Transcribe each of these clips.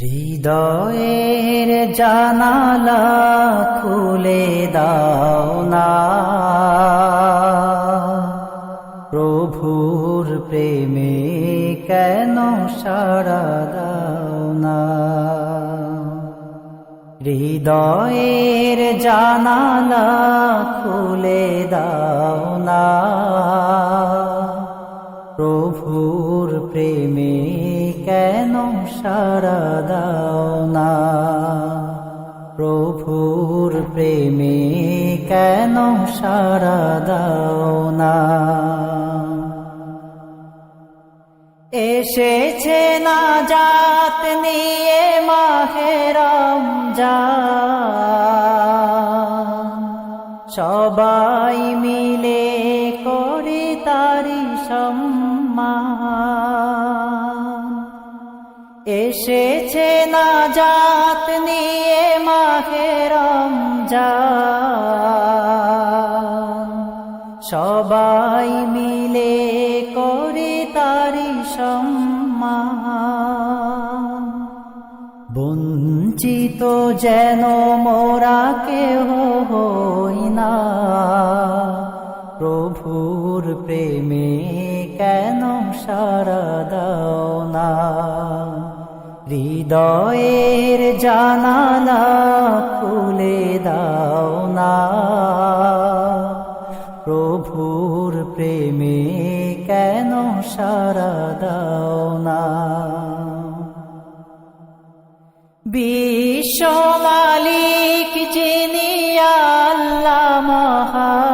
হৃদয়ের জানালা খুলে দাও না। প্রভুর প্রেমে কেন সাড়া দাও না? হৃদয়ের জানালা খুলে দাও না। প্রভুর প্রেমে কেন সাড়া দাও না। প্রভুর প্রেমে কেন সাড়া দাও না? এসেছে না জাত নিয়ে মাহেরম যা সবাই মিলে করি তারি সম্মান। এসেছে না জাত নিয়ে মাহেরম যা সবাই মিলে করি তারি সম্মান। বঞ্চিত যেন মোরা কেহ হই না। প্রভুর প্রেমে কেন সারা দাও? না হৃদয়ের জানালা খুলে দাও না। প্রভুর প্রেমে কেন সারা দাও না? বিশ্ব মালিক যিনি আল্লাহ মহান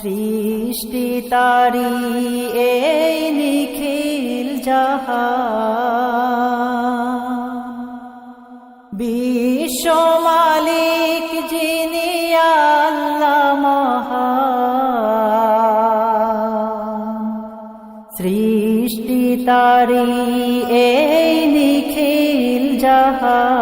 সৃষ্টি তারি সৃষ্টি তারি এই নিখিল জাহান।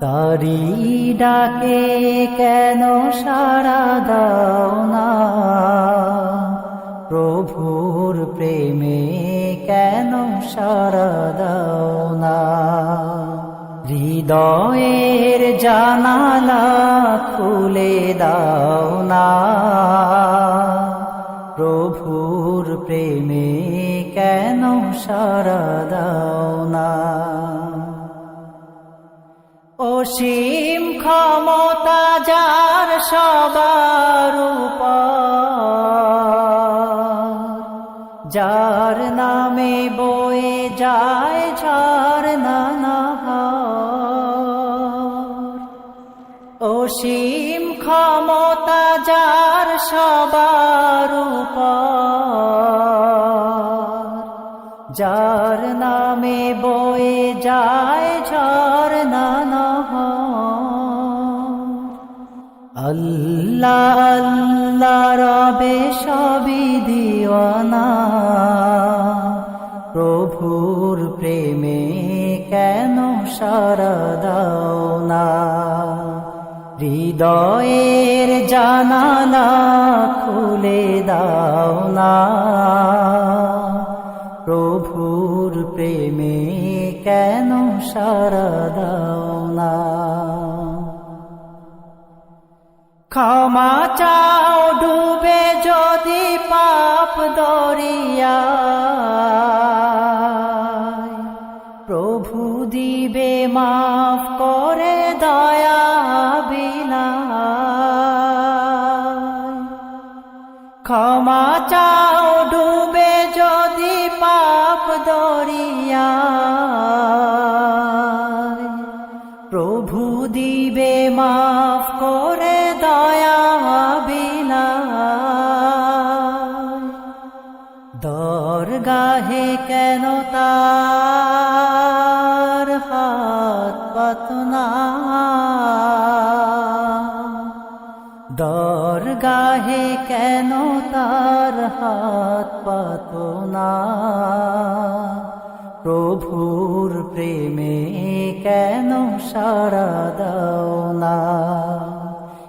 তারি ডাকে কেন সারা দাও না? প্রভুর প্রেমে কেন সারা দাও না? হৃদয়ের জানালা খুলে দাও না? প্রেমে কেন সারা না? অসীম ক্ষমতা যার সবার যার নামে বয়ে যায় ঝড় অসীম ক্ষমতা যার সবার উপর যার নামে বয়ে যায় ঝড় আল্লাহ আল্লাহ রবে সবই দিওয়ানা। প্রভুর প্রেমে কেন সারা দাও না হৃদয়ের জানালা খুলে দাও না সারা দাও না। ক্ষমা চাও ডুবে যদি পাপ দরিয়া। প্রভু দিবে মাফ করে দয়া বিনা। ক্ষমা চাও ডুবে যদি পাপ দরিয়া। দিবে মাফ করে দয়া বিনা। দরগাহে কেন তার হাত পাতনা দরগাহে কেন তার হাত পাতনা প্রভুর প্রেমে কেন সারা